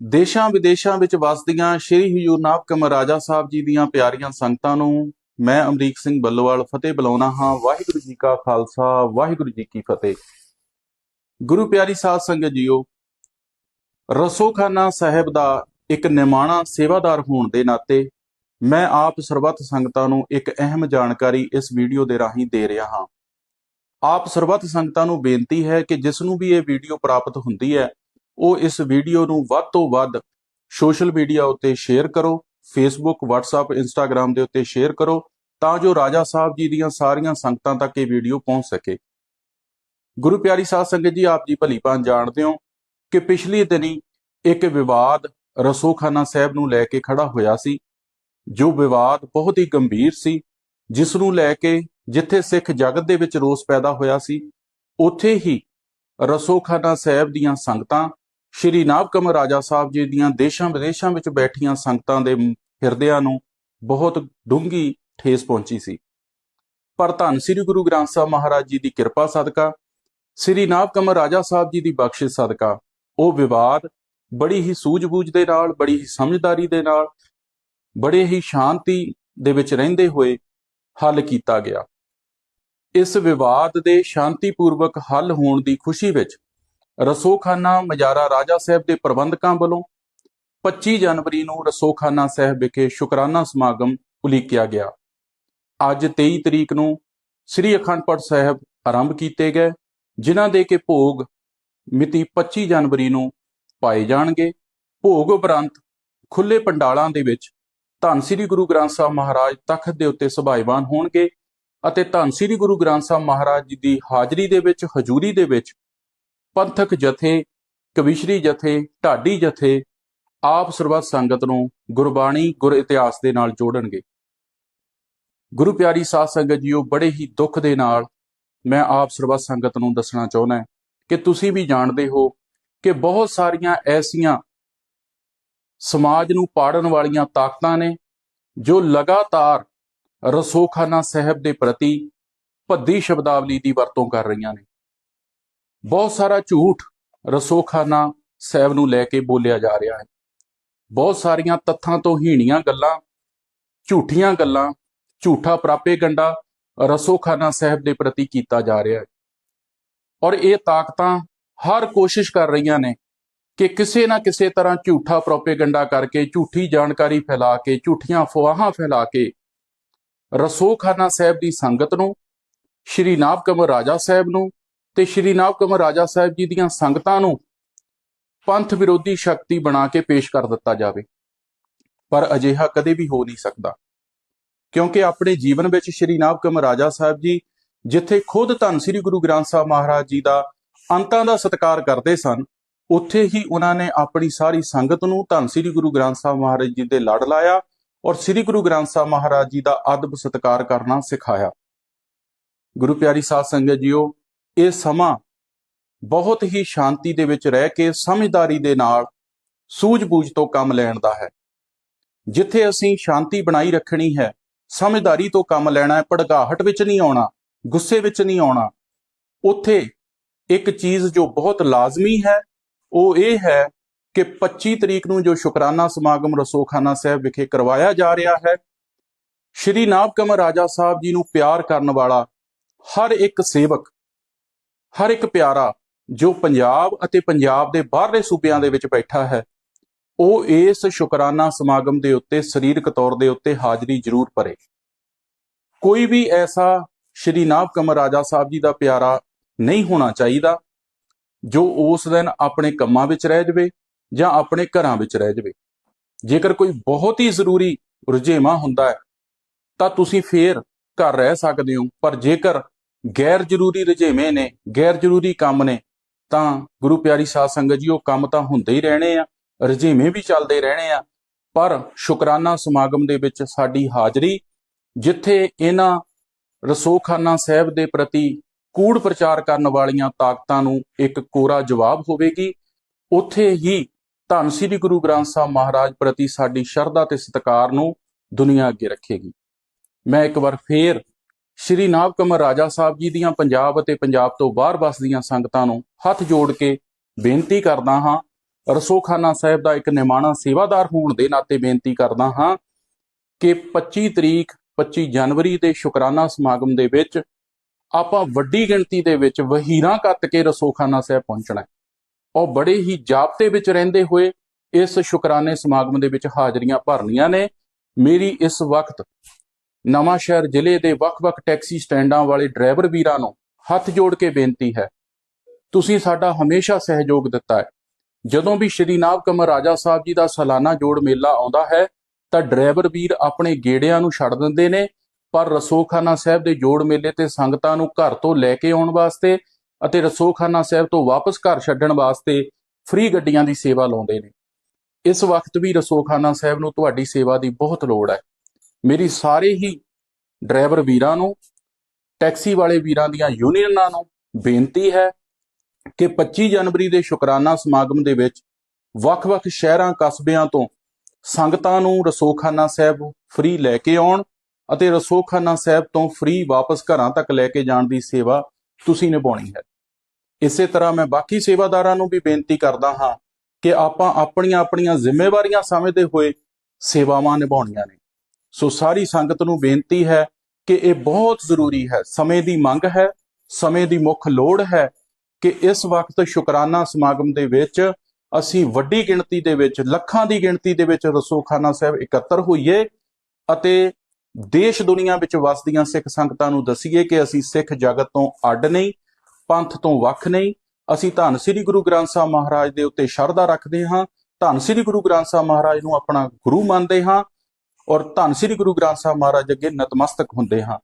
ਦੇਸ਼ਾਂ ਵਿਦੇਸ਼ਾਂ ਵਿੱਚ ਵਸਦੀਆਂ ਸ਼੍ਰੀ ਹਜੂਰ ਨਾਬ ਕਮਰ ਰਾਜਾ ਸਾਹਿਬ ਜੀ ਦੀਆਂ ਪਿਆਰੀਆਂ ਸੰਗਤਾਂ ਨੂੰ ਮੈਂ ਅਮਰੀਕ ਸਿੰਘ ਬੱਲੋਵਾਲ ਫਤਿਹ ਬੁਲਾਉਣਾ ਹਾਂ। ਵਾਹਿਗੁਰੂ ਜੀ ਕਾ ਖਾਲਸਾ, ਵਾਹਿਗੁਰੂ ਜੀ ਕੀ ਫਤਿਹ। ਗੁਰੂ ਪਿਆਰੀ ਸਾਧ ਸੰਗਤ ਜੀਓ, ਰਸੋਖਾਨਾ ਸਾਹਿਬ ਦਾ ਇੱਕ ਨਿਮਾਣਾ ਸੇਵਾਦਾਰ ਹੋਣ ਦੇ ਨਾਤੇ ਮੈਂ ਆਪ ਸਰਬੱਤ ਸੰਗਤਾਂ ਨੂੰ ਇੱਕ ਅਹਿਮ ਜਾਣਕਾਰੀ ਇਸ ਵੀਡੀਓ ਦੇ ਰਾਹੀਂ ਦੇ ਰਿਹਾ ਹਾਂ। ਆਪ ਸਰਬੱਤ ਸੰਗਤਾਂ ਨੂੰ ਬੇਨਤੀ ਹੈ ਕਿ ਜਿਸ ਨੂੰ ਵੀ ਇਹ ਵੀਡੀਓ ਪ੍ਰਾਪਤ ਹੁੰਦੀ ਹੈ ਉਹ ਇਸ ਵੀਡੀਓ ਨੂੰ ਵੱਧ ਤੋਂ ਵੱਧ ਸੋਸ਼ਲ ਮੀਡੀਆ ਉੱਤੇ ਸ਼ੇਅਰ ਕਰੋ ਫੇਸਬੁੱਕ WhatsApp, Instagram ਦੇ ਉੱਤੇ ਸ਼ੇਅਰ ਕਰੋ, ਤਾਂ ਜੋ ਰਾਜਾ ਸਾਹਿਬ ਜੀ ਦੀਆਂ ਸਾਰੀਆਂ ਸੰਗਤਾਂ ਤੱਕ ਇਹ ਵੀਡੀਓ ਪਹੁੰਚ ਸਕੇ। ਗੁਰੂ ਪਿਆਰੀ ਸਾਧ ਸੰਗਤ ਜੀ, ਆਪ ਜੀ ਭਲੀ ਭਾਂਤ ਜਾਣਦੇ ਹੋ ਕਿ ਪਿਛਲੀ ਦਿਨੀ ਇੱਕ ਵਿਵਾਦ ਰਸੋਖਾਨਾ ਸਾਹਿਬ ਨੂੰ ਲੈ ਕੇ ਖੜਾ ਹੋਇਆ ਸੀ, ਜੋ ਵਿਵਾਦ ਬਹੁਤ ਹੀ ਗੰਭੀਰ ਸੀ, ਜਿਸ ਨੂੰ ਲੈ ਕੇ ਜਿੱਥੇ ਸਿੱਖ ਜਗਤ ਦੇ ਵਿੱਚ ਰੋਸ ਪੈਦਾ ਹੋਇਆ ਸੀ, ਉੱਥੇ ਹੀ ਰਸੋਖਾਨਾ ਸਾਹਿਬ ਦੀਆਂ ਸੰਗਤਾਂ ਸ਼੍ਰੀ ਨਾਭ ਨਾਭਕਮਲ ਰਾਜਾ ਸਾਹਿਬ ਜੀ ਦੀਆਂ ਦੇਸ਼ਾਂ ਵਿਦੇਸ਼ਾਂ ਵਿੱਚ ਬੈਠੀਆਂ ਸੰਗਤਾਂ ਦੇ ਹਿਰਦਿਆਂ ਨੂੰ ਬਹੁਤ ਡੂੰਘੀ ਠੇਸ ਪਹੁੰਚੀ ਸੀ। ਪਰ ਧੰਨ ਸ੍ਰੀ ਗੁਰੂ ਗ੍ਰੰਥ ਸਾਹਿਬ ਮਹਾਰਾਜ ਜੀ ਦੀ ਕਿਰਪਾ ਸਦਕਾ, ਸ੍ਰੀ ਨਾਭ ਨਾਭਕਮਲ ਰਾਜਾ ਸਾਹਿਬ ਜੀ ਦੀ ਬਖਸ਼ਿਸ਼ ਸਦਕਾ, ਉਹ ਵਿਵਾਦ ਬੜੀ ਹੀ ਸੂਝ-ਬੂਝ ਦੇ ਨਾਲ, ਬੜੀ ਹੀ ਸਮਝਦਾਰੀ ਦੇ ਨਾਲ, ਬੜੇ ਹੀ ਸ਼ਾਂਤੀ ਦੇ ਵਿੱਚ ਰਹਿੰਦੇ ਹੋਏ ਹੱਲ ਕੀਤਾ ਗਿਆ। ਇਸ ਵਿਵਾਦ ਦੇ ਸ਼ਾਂਤੀਪੂਰਵਕ ਹੱਲ ਹੋਣ ਦੀ ਖੁਸ਼ੀ ਵਿੱਚ ਰਸੋਖਾਨਾ ਮਜਾਰਾ ਰਾਜਾ ਸਾਹਿਬ ਦੇ ਪ੍ਰਬੰਧਕਾਂ ਵੱਲੋਂ 25 ਜਨਵਰੀ ਨੂੰ ਰਸੋਖਾਨਾ ਸਾਹਿਬ ਵਿਖੇ ਸ਼ੁਕਰਾਨਾ ਸਮਾਗਮ ਉਲੀਕਿਆ ਗਿਆ। ਅੱਜ 23 ਤਰੀਕ ਨੂੰ ਸ੍ਰੀ ਅਖੰਡ ਪਾਠ ਸਾਹਿਬ ਆਰੰਭ ਕੀਤੇ ਗਏ, ਜਿਨ੍ਹਾਂ ਦੇ ਕੇ ਭੋਗ ਮਿਤੀ 25 ਜਨਵਰੀ ਨੂੰ ਪਾਏ ਜਾਣਗੇ। ਭੋਗ ਉਪਰੰਤ ਖੁੱਲੇ ਪੰਡਾਲਾਂ ਦੇ ਵਿੱਚ ਧੰਨ ਸ੍ਰੀ ਗੁਰੂ ਗ੍ਰੰਥ ਸਾਹਿਬ ਮਹਾਰਾਜ ਤਖਤ ਦੇ ਉੱਤੇ ਸੁਭਾਈਵਾਨ ਹੋਣਗੇ ਅਤੇ ਧੰਨ ਸ੍ਰੀ ਗੁਰੂ ਗ੍ਰੰਥ ਸਾਹਿਬ ਮਹਾਰਾਜ ਜੀ ਦੀ ਹਾਜ਼ਰੀ ਦੇ ਵਿੱਚ, ਹਜ਼ੂਰੀ ਦੇ ਵਿੱਚ ਪੰਥਕ ਜਥੇ, ਕਵਿਸ਼ਰੀ ਜਥੇ, ਢਾਡੀ ਜਥੇ ਆਪ ਸਰਬੱਤ ਸੰਗਤ ਨੂੰ ਗੁਰਬਾਣੀ ਗੁਰ ਇਤਿਹਾਸ ਦੇ ਨਾਲ ਜੋੜਨਗੇ। ਗੁਰੂ ਪਿਆਰੀ ਸਾਧ ਸੰਗਤ ਜੀਓ, ਬੜੇ ਹੀ ਦੁੱਖ ਦੇ ਨਾਲ ਮੈਂ ਆਪ ਸਰਬੱਤ ਸੰਗਤ ਨੂੰ ਦੱਸਣਾ ਚਾਹੁੰਦਾ ਕਿ ਤੁਸੀਂ ਵੀ ਜਾਣਦੇ ਹੋ ਕਿ ਬਹੁਤ ਸਾਰੀਆਂ ਐਸੀਆਂ ਸਮਾਜ ਨੂੰ ਪਾੜਨ ਵਾਲੀਆਂ ਤਾਕਤਾਂ ਨੇ ਜੋ ਲਗਾਤਾਰ ਰਸੋਖਾਨਾ ਸਾਹਿਬ ਦੇ ਪ੍ਰਤੀ ਭੱਦੀ ਸ਼ਬਦਾਵਲੀ ਦੀ ਵਰਤੋਂ ਕਰ ਰਹੀਆਂ ਨੇ। ਬਹੁਤ ਸਾਰਾ ਝੂਠ ਰਸੋਖਾਨਾ ਸਾਹਿਬ ਨੂੰ ਲੈ ਕੇ ਬੋਲਿਆ ਜਾ ਰਿਹਾ ਹੈ। ਬਹੁਤ ਸਾਰੀਆਂ ਤੱਥਾਂ ਤੋਂ ਹੀਣੀਆਂ ਗੱਲਾਂ, ਝੂਠੀਆਂ ਗੱਲਾਂ, ਝੂਠਾ ਪ੍ਰਾਪੇ ਗੰਡਾ ਰਸੋਖਾਨਾ ਸਾਹਿਬ ਦੇ ਪ੍ਰਤੀ ਕੀਤਾ ਜਾ ਰਿਹਾ ਹੈ। ਔਰ ਇਹ ਤਾਕਤਾਂ ਹਰ ਕੋਸ਼ਿਸ਼ ਕਰ ਰਹੀਆਂ ਨੇ ਕਿ ਕਿਸੇ ਨਾ ਕਿਸੇ ਤਰ੍ਹਾਂ ਝੂਠਾ ਪ੍ਰੋਪੇਗੰਡਾ ਕਰਕੇ, ਝੂਠੀ ਜਾਣਕਾਰੀ ਫੈਲਾ ਕੇ, ਝੂਠੀਆਂ ਅਫਵਾਹਾਂ ਫੈਲਾ ਕੇ ਰਸੋਖਾਨਾ ਸਾਹਿਬ ਦੀ ਸੰਗਤ ਨੂੰ, ਸ਼੍ਰੀ ਨਾਭ ਨਾਭਕਮਲ ਰਾਜਾ ਸਾਹਿਬ ਨੂੰ ਤੇ ਸ਼੍ਰੀ ਨਾਭਕਮਲ ਰਾਜਾ ਸਾਹਿਬ ਜੀ ਦੀਆਂ ਸੰਗਤਾਂ ਨੂੰ ਪੰਥ ਵਿਰੋਧੀ ਸ਼ਕਤੀ ਬਣਾ ਕੇ ਪੇਸ਼ ਕਰ ਦਿੱਤਾ ਜਾਵੇ। ਪਰ ਅਜਿਹਾ ਕਦੇ ਵੀ ਹੋ ਨਹੀਂ ਸਕਦਾ। ਕਿਉਂਕਿ ਆਪਣੇ ਜੀਵਨ ਵਿੱਚ ਸ਼੍ਰੀ ਨਾਭਕਮਲ ਰਾਜਾ ਸਾਹਿਬ ਜੀ ਜਿੱਥੇ ਖੁਦ ਧੰਨ ਸ੍ਰੀ ਗੁਰੂ ਗ੍ਰੰਥ ਸਾਹਿਬ ਮਹਾਰਾਜ ਜੀ ਦਾ ਅੰਤਾਂ ਦਾ ਸਤਿਕਾਰ ਕਰਦੇ ਸਨ, ਉੱਥੇ ਹੀ ਉਹਨਾਂ ਨੇ ਆਪਣੀ ਸਾਰੀ ਸੰਗਤ ਨੂੰ ਧੰਨ ਸ੍ਰੀ ਗੁਰੂ ਗ੍ਰੰਥ ਸਾਹਿਬ ਮਹਾਰਾਜ ਜੀ ਦੇ ਲੜ ਲਾਇਆ ਔਰ ਸ੍ਰੀ ਗੁਰੂ ਗ੍ਰੰਥ ਸਾਹਿਬ ਮਹਾਰਾਜ ਜੀ ਦਾ ਅਦਬ ਸਤਿਕਾਰ ਕਰਨਾ ਸਿਖਾਇਆ। ਗੁਰੂ ਪਿਆਰੀ ਸਾਧ ਸੰਗਤ ਜੀਓ ਇਹ ਸਮਾਂ ਬਹੁਤ ਹੀ ਸ਼ਾਂਤੀ ਦੇ ਵਿੱਚ ਰਹਿ ਕੇ ਸਮਝਦਾਰੀ ਦੇ ਨਾਲ ਸੂਝ-ਬੂਝ ਤੋਂ ਕੰਮ ਲੈਣ ਦਾ ਹੈ। ਜਿੱਥੇ ਅਸੀਂ ਸ਼ਾਂਤੀ ਬਣਾਈ ਰੱਖਣੀ ਹੈ, ਸਮਝਦਾਰੀ ਤੋਂ ਕੰਮ ਲੈਣਾ ਹੈ ਭੜਕਾਹਟ ਵਿੱਚ ਨਹੀਂ ਆਉਣਾ, ਗੁੱਸੇ ਵਿੱਚ ਨਹੀਂ ਆਉਣਾ, ਉੱਥੇ ਇੱਕ ਚੀਜ਼ ਜੋ ਬਹੁਤ ਲਾਜ਼ਮੀ ਹੈ, ਉਹ ਇਹ ਹੈ ਕਿ 25 ਤਰੀਕ ਨੂੰ ਜੋ ਸ਼ੁਕਰਾਨਾ ਸਮਾਗਮ ਰਸੋਖਾਨਾ ਸਾਹਿਬ ਵਿਖੇ ਕਰਵਾਇਆ ਜਾ ਰਿਹਾ ਹੈ, ਸ਼੍ਰੀ ਨਾਭਕਮਲ ਰਾਜਾ ਸਾਹਿਬ ਜੀ ਨੂੰ ਪਿਆਰ ਕਰਨ ਵਾਲਾ ਹਰ ਇੱਕ ਸੇਵਕ ਹਰ ਇੱਕ ਪਿਆਰਾ ਜੋ ਪੰਜਾਬ ਅਤੇ ਪੰਜਾਬ ਦੇ ਬਾਹਰਲੇ ਸੂਬਿਆਂ ਦੇ ਵਿੱਚ ਬੈਠਾ ਹੈ, ਉਹ ਇਸ ਸ਼ੁਕਰਾਨਾ ਸਮਾਗਮ ਦੇ ਉੱਤੇ ਸਰੀਰਕ ਤੌਰ ਦੇ ਉੱਤੇ ਹਾਜ਼ਰੀ ਜ਼ਰੂਰ ਭਰੇ। ਕੋਈ ਵੀ ਐਸਾ ਸ਼੍ਰੀ ਨਾਭ ਨਾਭਕਮਲ ਰਾਜਾ ਸਾਹਿਬ ਜੀ ਦਾ ਪਿਆਰਾ ਨਹੀਂ ਹੋਣਾ ਚਾਹੀਦਾ, ਜੋ ਉਸ ਦਿਨ ਆਪਣੇ ਕੰਮਾਂ ਵਿੱਚ ਰਹਿ ਜਾਵੇ ਜਾਂ ਆਪਣੇ ਘਰਾਂ ਵਿੱਚ ਰਹਿ ਜਾਵੇ। ਜੇਕਰ ਕੋਈ ਬਹੁਤ ਹੀ ਜ਼ਰੂਰੀ ਰੁਝੇਵਾਂ ਹੁੰਦਾ ਹੈ, ਤਾਂ ਤੁਸੀਂ ਫੇਰ ਘਰ ਰਹਿ ਸਕਦੇ ਹੋ, ਪਰ ਜੇਕਰ ਗੈਰ ਜ਼ਰੂਰੀ ਰੁਝੇਵੇਂ ਨੇ, ਗੈਰ ਜ਼ਰੂਰੀ ਕੰਮ ਨੇ, ਤਾਂ ਗੁਰੂ ਪਿਆਰੀ ਸਾਧ ਸੰਗਤ ਜੀ, ਉਹ ਕੰਮ ਤਾਂ ਹੁੰਦੇ ਹੀ ਰਹਿਣੇ ਆ, ਰੁਝੇਵੇਂ ਵੀ ਚੱਲਦੇ ਰਹਿਣੇ ਆ, ਪਰ ਸ਼ੁਕਰਾਨਾ ਸਮਾਗਮ ਦੇ ਵਿੱਚ ਸਾਡੀ ਹਾਜ਼ਰੀ, ਜਿੱਥੇ ਇਹਨਾਂ ਰਸੋਖਾਨਾ ਸਾਹਿਬ ਦੇ ਪ੍ਰਤੀ ਕੂੜ ਪ੍ਰਚਾਰ ਕਰਨ ਵਾਲੀਆਂ ਤਾਕਤਾਂ ਨੂੰ ਇੱਕ ਕੋਰਾ ਜਵਾਬ ਹੋਵੇਗੀ, ਉੱਥੇ ਹੀ ਧੰਨ ਸ੍ਰੀ ਗੁਰੂ ਗ੍ਰੰਥ ਸਾਹਿਬ ਮਹਾਰਾਜ ਪ੍ਰਤੀ ਸਾਡੀ ਸ਼ਰਧਾ ਤੇ ਸਤਿਕਾਰ ਨੂੰ ਦੁਨੀਆ ਅੱਗੇ ਰੱਖੇਗੀ। ਮੈਂ ਇੱਕ ਵਾਰ ਫੇਰ ਸ਼੍ਰੀ ਨਾਭਕਮਲ ਰਾਜਾ ਸਾਹਿਬ ਜੀ ਦੀਆਂ ਪੰਜਾਬ ਅਤੇ ਪੰਜਾਬ ਤੋਂ ਬਾਹਰ ਵਸਦੀਆਂ ਸੰਗਤਾਂ ਨੂੰ ਹੱਥ ਜੋੜ ਕੇ ਬੇਨਤੀ ਕਰਦਾ ਹਾਂ, ਰਸੋਖਾਨਾ ਸਾਹਿਬ ਦਾ ਇੱਕ ਨਿਮਾਣਾ ਸੇਵਾਦਾਰ ਹੋਣ ਦੇ ਨਾਤੇ ਬੇਨਤੀ ਕਰਦਾ ਹਾਂ ਕਿ 25 ਤਰੀਕ 25 ਜਨਵਰੀ ਦੇ ਸ਼ੁਕਰਾਨਾ ਸਮਾਗਮ ਦੇ ਵਿੱਚ ਆਪਾਂ ਵੱਡੀ ਗਿਣਤੀ ਦੇ ਵਿੱਚ ਵਹੀਰਾਂ ਕੱਤ ਕੇ ਰਸੋਖਾਨਾ ਸਾਹਿਬ ਪਹੁੰਚਣਾ ਹੈ। ਉਹ ਬੜੇ ਹੀ ਜਾਪਤੇ ਵਿੱਚ ਰਹਿੰਦੇ ਹੋਏ ਇਸ ਸ਼ੁਕਰਾਨੇ ਸਮਾਗਮ ਦੇ ਵਿੱਚ ਹਾਜ਼ਰੀਆਂ ਭਰਨੀਆਂ ਨੇ। ਮੇਰੀ ਇਸ ਵਕਤ ਨਵਾਂ ਸ਼ਹਿਰ ਜ਼ਿਲ੍ਹੇ ਦੇ ਵੱਖ-ਵੱਖ ਟੈਕਸੀ ਸਟੈਂਡਾਂ ਵਾਲੇ ਡਰਾਈਵਰ ਵੀਰਾਂ ਨੂੰ ਹੱਥ ਜੋੜ ਕੇ ਬੇਨਤੀ ਹੈ। ਤੁਸੀਂ ਸਾਡਾ ਹਮੇਸ਼ਾ ਸਹਿਯੋਗ ਦਿੱਤਾ ਹੈ। ਜਦੋਂ ਵੀ ਸ਼੍ਰੀ ਨਾਭ ਕਮਰ ਰਾਜਾ ਸਾਹਿਬ ਜੀ ਦਾ ਸਾਲਾਨਾ ਜੋੜ ਮੇਲਾ ਆਉਂਦਾ ਹੈ, ਤਾਂ ਡਰਾਈਵਰ ਵੀਰ ਆਪਣੇ ਗੇੜਿਆਂ ਨੂੰ ਛੱਡ ਦਿੰਦੇ ਨੇ, ਪਰ ਰਸੋਖਾਨਾ ਸਾਹਿਬ ਦੇ ਜੋੜ ਮੇਲੇ ਤੇ ਸੰਗਤਾਂ ਨੂੰ ਘਰ ਤੋਂ ਲੈ ਕੇ ਆਉਣ ਵਾਸਤੇ ਅਤੇ ਰਸੋਖਾਨਾ ਸਾਹਿਬ ਤੋਂ ਵਾਪਸ ਘਰ ਛੱਡਣ ਵਾਸਤੇ ਫ੍ਰੀ ਗੱਡੀਆਂ ਦੀ ਸੇਵਾ ਲਾਉਂਦੇ ਨੇ। ਇਸ ਵਕਤ ਵੀ ਰਸੋਖਾਨਾ ਸਾਹਿਬ ਨੂੰ ਤੁਹਾਡੀ ਸੇਵਾ ਦੀ ਬਹੁਤ ਲੋੜ ਹੈ। ਮੇਰੀ ਸਾਰੇ ਹੀ ਡਰਾਈਵਰ ਵੀਰਾਂ ਨੂੰ, ਟੈਕਸੀ ਵਾਲੇ ਵੀਰਾਂ ਦੀਆਂ ਯੂਨੀਅਨਾਂ ਨੂੰ ਬੇਨਤੀ ਹੈ ਕਿ 25 ਜਨਵਰੀ ਦੇ ਸ਼ੁਕਰਾਨਾ ਸਮਾਗਮ ਦੇ ਵਿੱਚ ਵੱਖ-ਵੱਖ ਸ਼ਹਿਰਾਂ, ਕਸਬਿਆਂ ਤੋਂ ਸੰਗਤਾਂ ਨੂੰ ਰਸੋਖਾਨਾ ਸਾਹਿਬ ਫ੍ਰੀ ਲੈ ਕੇ ਆਉਣ ਅਤੇ ਰਸੋਖਾਨਾ ਸਾਹਿਬ ਤੋਂ ਫ੍ਰੀ ਵਾਪਸ ਘਰਾਂ ਤੱਕ ਲੈ ਕੇ ਜਾਣ ਦੀ ਸੇਵਾ ਤੁਸੀਂ ਨਿਭਾਉਣੀ ਹੈ। ਇਸੇ ਤਰ੍ਹਾਂ ਮੈਂ ਬਾਕੀ ਸੇਵਾਦਾਰਾਂ ਨੂੰ ਵੀ ਬੇਨਤੀ ਕਰਦਾ ਹਾਂ ਕਿ ਆਪਾਂ ਆਪਣੀਆਂ ਆਪਣੀਆਂ ਜ਼ਿੰਮੇਵਾਰੀਆਂ ਸਮਝਦੇ ਹੋਏ ਸੇਵਾਵਾਂ ਨਿਭਾਉਣੀਆਂ ਨੇ। ਸੋ ਸਾਰੀ ਸੰਗਤ ਨੂੰ ਬੇਨਤੀ ਹੈ ਕਿ ਇਹ ਬਹੁਤ ਜ਼ਰੂਰੀ ਹੈ। ਸਮੇਂ ਦੀ ਮੰਗ ਹੈ, ਸਮੇਂ ਦੀ ਮੁੱਖ ਲੋੜ ਹੈ ਕਿ ਇਸ ਵਕਤ ਸ਼ੁਕਰਾਨਾ ਸਮਾਗਮ ਦੇ ਵਿੱਚ ਅਸੀਂ ਵੱਡੀ ਗਿਣਤੀ ਦੇ ਵਿੱਚ, ਲੱਖਾਂ ਦੀ ਗਿਣਤੀ ਦੇ ਵਿੱਚ ਰਸੋਖਾਨਾ ਸਾਹਿਬ ਇਕੱਤਰ ਹੋਈਏ ਅਤੇ ਦੇਸ਼ ਦੁਨੀਆ ਵਿੱਚ ਵਸਦੀਆਂ ਸਿੱਖ ਸੰਗਤਾਂ ਨੂੰ ਦਸੀਏ ਕਿ ਅਸੀਂ ਸਿੱਖ ਜਗਤ ਤੋਂ ਅੱਡ ਨਹੀਂ, ਪੰਥ ਤੋਂ ਵੱਖ ਨਹੀਂ। ਅਸੀਂ ਧੰਨ ਸ੍ਰੀ ਗੁਰੂ ਗ੍ਰੰਥ ਸਾਹਿਬ ਮਹਾਰਾਜ ਦੇ ਉੱਤੇ ਸ਼ਰਧਾ ਰੱਖਦੇ ਹਾਂ। ਧੰਨ ਸ੍ਰੀ ਗੁਰੂ ਗ੍ਰੰਥ ਸਾਹਿਬ ਮਹਾਰਾਜ ਨੂੰ ਆਪਣਾ ਗੁਰੂ ਮੰਨਦੇ ਹਾਂ। ਔਰ ਧੰਨ ਸ੍ਰੀ ਗੁਰੂ ਗ੍ਰੰਥ ਸਾਹਿਬ ਮਹਾਰਾਜ ਅੱਗੇ ਨਤਮਸਤਕ ਹੁੰਦੇ ਹਾਂ।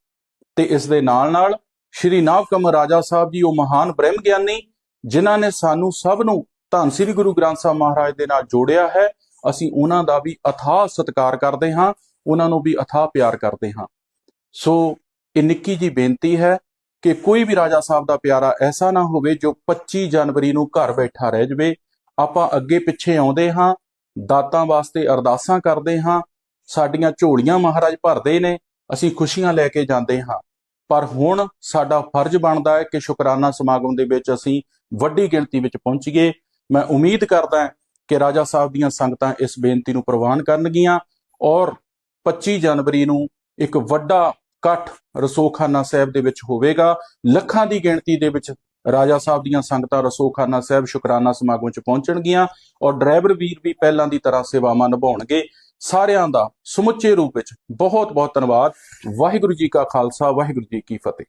ਤੇ ਇਸ ਦੇ ਨਾਲ ਨਾਲ ਸ਼੍ਰੀ ਨਾਭ ਕਮਰ ਰਾਜਾ ਸਾਹਿਬ ਜੀ, ਉਹ ਮਹਾਨ ਬ੍ਰਹਮ ਗਿਆਨੀ, ਜਿਨ੍ਹਾਂ ਨੇ ਸਾਨੂੰ ਸਭ ਨੂੰ ਧੰਨ ਸ੍ਰੀ ਗੁਰੂ ਗ੍ਰੰਥ ਸਾਹਿਬ ਮਹਾਰਾਜ ਦੇ ਨਾਲ ਜੋੜਿਆ ਹੈ, ਅਸੀਂ ਉਹਨਾਂ ਦਾ ਵੀ ਅਥਾਹ ਸਤਿਕਾਰ ਕਰਦੇ ਹਾਂ, ਉਹਨਾਂ ਨੂੰ ਵੀ ਅਥਾਹ ਪਿਆਰ ਕਰਦੇ ਹਾਂ। ਸੋ ਇਹ ਨਿੱਕੀ ਜੀ ਬੇਨਤੀ ਹੈ ਕਿ ਕੋਈ ਵੀ ਰਾਜਾ ਸਾਹਿਬ ਦਾ ਪਿਆਰਾ ਐਸਾ ਨਾ ਹੋਵੇ ਜੋ 25 ਜਨਵਰੀ ਨੂੰ ਘਰ ਬੈਠਾ ਰਹਿ ਜਵੇ। ਆਪਾਂ ਅੱਗੇ ਪਿੱਛੇ ਆਉਂਦੇ ਹਾਂ, ਦਾਤਾਂ ਵਾਸਤੇ ਅਰਦਾਸਾਂ ਕਰਦੇ ਹਾਂ ਸਾਡੀਆਂ ਝੋਲੀਆਂ ਮਹਾਰਾਜ ਭਰਦੇ ਨੇ, ਅਸੀਂ ਖੁਸ਼ੀਆਂ ਲੈ ਕੇ ਜਾਂਦੇ ਹਾਂ। ਪਰ ਹੁਣ ਸਾਡਾ ਫਰਜ਼ ਬਣਦਾ ਹੈ ਕਿ ਸ਼ੁਕਰਾਨਾ ਸਮਾਗਮ ਦੇ ਵਿੱਚ ਅਸੀਂ ਵੱਡੀ ਗਿਣਤੀ ਵਿੱਚ ਪਹੁੰਚੀਏ। ਮੈਂ ਉਮੀਦ ਕਰਦਾ ਹਾਂ ਕਿ ਰਾਜਾ ਸਾਹਿਬ ਦੀਆਂ ਸੰਗਤਾਂ ਇਸ ਬੇਨਤੀ ਨੂੰ ਪ੍ਰਵਾਨ ਕਰਨਗੀਆਂ ਔਰ 25 ਜਨਵਰੀ ਨੂੰ ਇੱਕ ਵੱਡਾ ਇਕੱਠ ਰਸੋਖਾਨਾ ਸਾਹਿਬ ਦੇ ਵਿੱਚ ਹੋਵੇਗਾ। ਲੱਖਾਂ ਦੀ ਗਿਣਤੀ ਦੇ ਵਿੱਚ ਰਾਜਾ ਸਾਹਿਬ ਦੀਆਂ ਸੰਗਤਾਂ ਰਸੋਖਾਨਾ ਸਾਹਿਬ ਸ਼ੁਕਰਾਨਾ ਸਮਾਗਮ 'ਚ ਪਹੁੰਚਣਗੀਆਂ ਔਰ ਡਰਾਈਵਰ ਵੀਰ ਵੀ ਪਹਿਲਾਂ ਦੀ ਤਰ੍ਹਾਂ ਸੇਵਾਵਾਂ ਨਿਭਾਉਣਗੇ। ਸਾਰਿਆਂ ਦਾ ਸਮੁੱਚੇ ਰੂਪ ਵਿੱਚ ਬਹੁਤ ਬਹੁਤ ਧੰਨਵਾਦ। ਵਾਹਿਗੁਰੂ ਜੀ ਕਾ ਖਾਲਸਾ, ਵਾਹਿਗੁਰੂ ਜੀ ਕੀ ਫਤਿਹ।